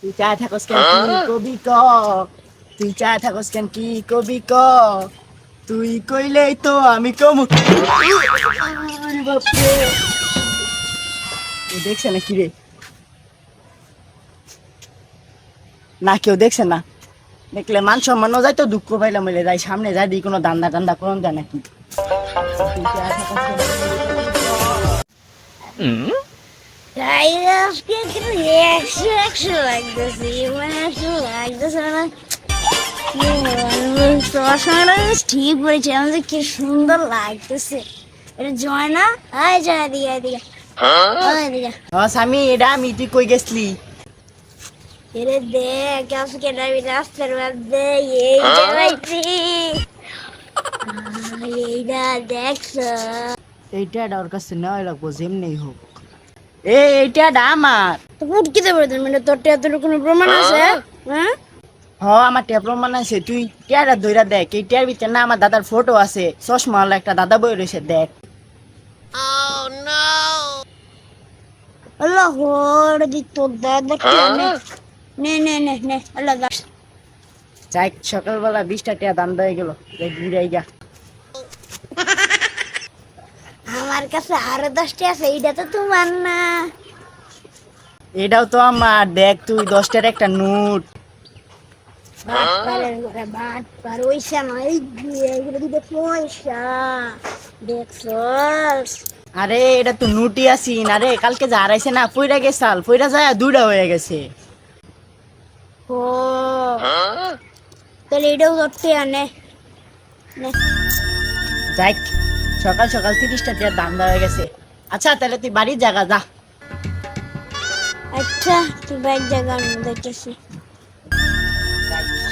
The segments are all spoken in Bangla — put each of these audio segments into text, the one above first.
তুই চায় থাকস কেন? কি কবি ক তুই চায় থাকস কেন? কি কবি ক তুই কইলেই তো আমি কমু। দেখছে না কি রে? না কেউ দেখছে না। দেখলে মান সম্মানও যায় তো দুঃখ পাইলাম বলে যাই সামনে যাই দিই কোনো দান্দা টান্দা করুন যায় নাকি। তুই তাই আজকে কিন্তু একশো একশো লাগতেছে মানে একশো লাগতেছে না বলব, তোমার সঙ্গে ঠিক বলেছে আমাদের কি সুন্দর লাগতেছে এটা জয় না আয় জয় দিকে দিকে দিকে স্বামী এটা আমি তুই কই গেছলি এরে দেখ আজকে আমি রাস্তার মধ্যে এই যাইছি এইটা দেখছ এইটা ওর কাছে নেওয়া লাগবো যেমনি হোক এ এইটা আমার। তো মানে তোর টেয়ার কোনো প্রমাণ আছে? হ্যাঁ? হ আমার প্রমাণ আছে। তুই টিয়ারা দইরা দেখ। এই টিয়ার ভিতরে না আমার দাদার ফটো আছে। চশমা হলো একটা দাদা বই রয়েছে দেখ। আল্লাহ হোর দি তোর দাদা কি নে। নে নে নে আল্লাহ দাস যাই সকালবেলা বিশটা টিয়া দাম হয়ে গেল। ঘুরে আমার কাছে আরও দশটি আছে এইটা তো তোমার না। এটাও তো আমার দেখ তুই দশটার একটা নোট। আরে এটা তো নোটই আসিন আরে কালকে যা হারাইছে না পইরা গেছাল পইরা যায় দুইটা হয়ে গেছে। ও। তাহলে এটাও ধরতে আনে। নে। যাই সকাল সকাল তিরিশটা টিয়ার দাম হয়ে গেছে। আচ্ছা তাহলে তুই বাড়ির জায়গা যা। আচ্ছা তুই বাইক জায়গা আমি দেখতেছি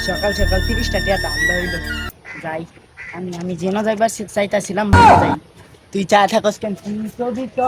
সকাল সকাল তিরিশটা টিয়া দাম হইল। যাই আমি আমি যেন যাইবার চাইতাছিলাম ভালো যাই। তুই চা থাকস কেন? তুই তো দিত